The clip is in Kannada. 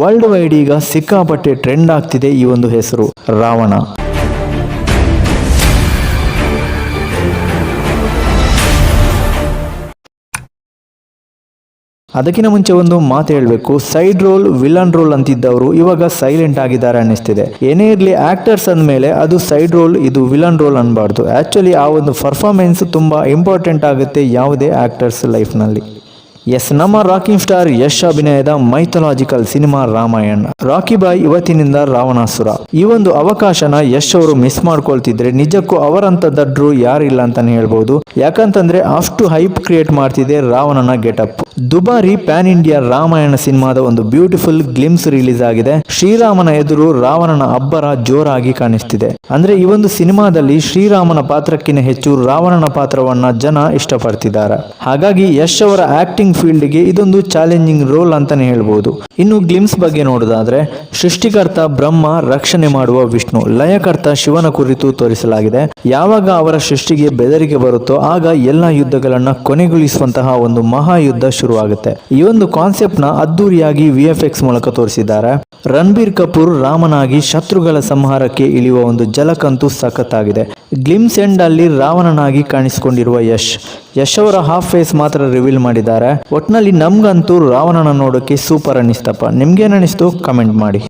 ವರ್ಲ್ಡ್ ವೈಡ್ ಈಗ ಸಿಕ್ಕಾಪಟ್ಟೆ ಟ್ರೆಂಡ್ ಆಗ್ತಿದೆ ಈ ಒಂದು ಹೆಸರು, ರಾವಣ. ಅದಕ್ಕಿಂತ ಮುಂಚೆ ಒಂದು ಮಾತು ಹೇಳಬೇಕು. ಸೈಡ್ ರೋಲ್ ವಿಲನ್ ರೋಲ್ ಅಂತಿದ್ದವರು ಇವಾಗ ಸೈಲೆಂಟ್ ಆಗಿದ್ದಾರೆ ಅನ್ನಿಸ್ತಿದೆ. ಏನೇ ಇರಲಿ ಆಕ್ಟರ್ಸ್ ಅಂದಮೇಲೆ ಅದು ಸೈಡ್ ರೋಲ್ ಇದು ವಿಲನ್ ರೋಲ್ ಅನ್ಬಾರ್ದು. ಆಕ್ಚುಲಿ ಆ ಒಂದು ಪರ್ಫಾರ್ಮೆನ್ಸ್ ತುಂಬಾ ಇಂಪಾರ್ಟೆಂಟ್ ಆಗುತ್ತೆ ಯಾವುದೇ ಆಕ್ಟರ್ಸ್ ಲೈಫ್ನಲ್ಲಿ ಎಸ್, ನಮ್ಮ ರಾಕಿಂಗ್ ಸ್ಟಾರ್ ಯಶ್ ಅಭಿನಯದ mythological cinema Ramayana. Rocky boy ಇವತ್ತಿನಿಂದ ರಾವಣಾಸುರ. ಈ ಒಂದು ಅವಕಾಶನ ಯಶ್ ಅವರು ಮಿಸ್ ಮಾಡ್ಕೊಳ್ತಿದ್ರೆ ನಿಜಕ್ಕೂ ಅವರಂತ ದಡ್ರು ಯಾರಿಲ್ಲ ಅಂತಾನೆ ಹೇಳ್ಬಹುದು ಯಾಕಂತಂದ್ರೆ ಅಷ್ಟು ಹೈಪ್ ಕ್ರಿಯೇಟ್ ಮಾಡ್ತಿದೆ ರಾವಣನ ಗೆಟಪ್. ದುಬಾರಿ ಪ್ಯಾನ್ ಇಂಡಿಯಾ ರಾಮಾಯಣ ಸಿನಿಮಾದ ಒಂದು ಬ್ಯೂಟಿಫುಲ್ ಗ್ಲಿಮ್ಸ್ ರಿಲೀಸ್ ಆಗಿದೆ. ಶ್ರೀರಾಮನ ಎದುರು ರಾವಣನ ಅಬ್ಬರ ಜೋರಾಗಿ ಕಾಣಿಸ್ತಿದೆ. ಅಂದ್ರೆ ಈ ಒಂದು ಸಿನಿಮಾದಲ್ಲಿ ಶ್ರೀರಾಮನ ಪಾತ್ರಕ್ಕಿಂತ ಹೆಚ್ಚು ರಾವಣನ ಪಾತ್ರವನ್ನ ಜನ ಇಷ್ಟಪಡ್ತಿದ್ದಾರೆ. ಹಾಗಾಗಿ ಯಶ್ ಅವರ ಆಕ್ಟಿಂಗ್ ಫೀಲ್ಡ್ಗೆ ಇದೊಂದು ಚಾಲೆಂಜಿಂಗ್ ರೋಲ್ ಅಂತಾನೆ ಹೇಳ್ಬೋದು. ಇನ್ನು ಗ್ಲಿಮ್ಸ್ ಬಗ್ಗೆ ನೋಡೋದಾದ್ರೆ, ಸೃಷ್ಟಿಕರ್ತ ಬ್ರಹ್ಮ ರಕ್ಷಣೆ ಮಾಡುವ ವಿಷ್ಣು, ಲಯಕರ್ತ ಶಿವನ ಕುರಿತು ತೋರಿಸಲಾಗಿದೆ. ಯಾವಾಗ ಅವರ ಸೃಷ್ಟಿಗೆ ಬೆದರಿಕೆ ಬರುತ್ತೋ ಆಗ ಎಲ್ಲ ಯುದ್ಧಗಳನ್ನ ಕೊನೆಗೊಳಿಸುವಂತಹ ಒಂದು ಮಹಾಯುದ್ಧ ಶುರುವಾಗುತ್ತೆ. ಈ ಒಂದು ಕಾನ್ಸೆಪ್ಟ್ನ ಅದ್ದೂರಿಯಾಗಿ ವಿಎಫ್ಎಕ್ಸ್ ಎಕ್ಸ್ ಮೂಲಕ ತೋರಿಸಿದ್ದಾರೆ. ರಣಬೀರ್ ಕಪೂರ್ ರಾಮನಾಗಿ ಶತ್ರುಗಳ ಸಂಹಾರಕ್ಕೆ ಇಳಿಯುವ ಒಂದು ಜಲಕಂತೂ ಸಖತ್ತಾಗಿದೆ. ಗ್ಲಿಮ್ಸ್ ಎಂಡ್ ಅಲ್ಲಿ ರಾವಣನಾಗಿ ಕಾಣಿಸಿಕೊಂಡಿರುವ ಯಶ್. ಯಶ್ ಅವರ ಹಾಫ್ ಫೇಸ್ ಮಾತ್ರ ರಿವೀಲ್ ಮಾಡಿದ್ದಾರೆ. ಒಟ್ನಲ್ಲಿ ನಮ್ಗಂತೂ ರಾವಣನ ನೋಡೋಕೆ ಸೂಪರ್ ಅನ್ನಿಸ್ತಪ್ಪ. ನಿಮ್ಗೇನ್ ಅನಿಸ್ತು ಕಮೆಂಟ್ ಮಾಡಿ.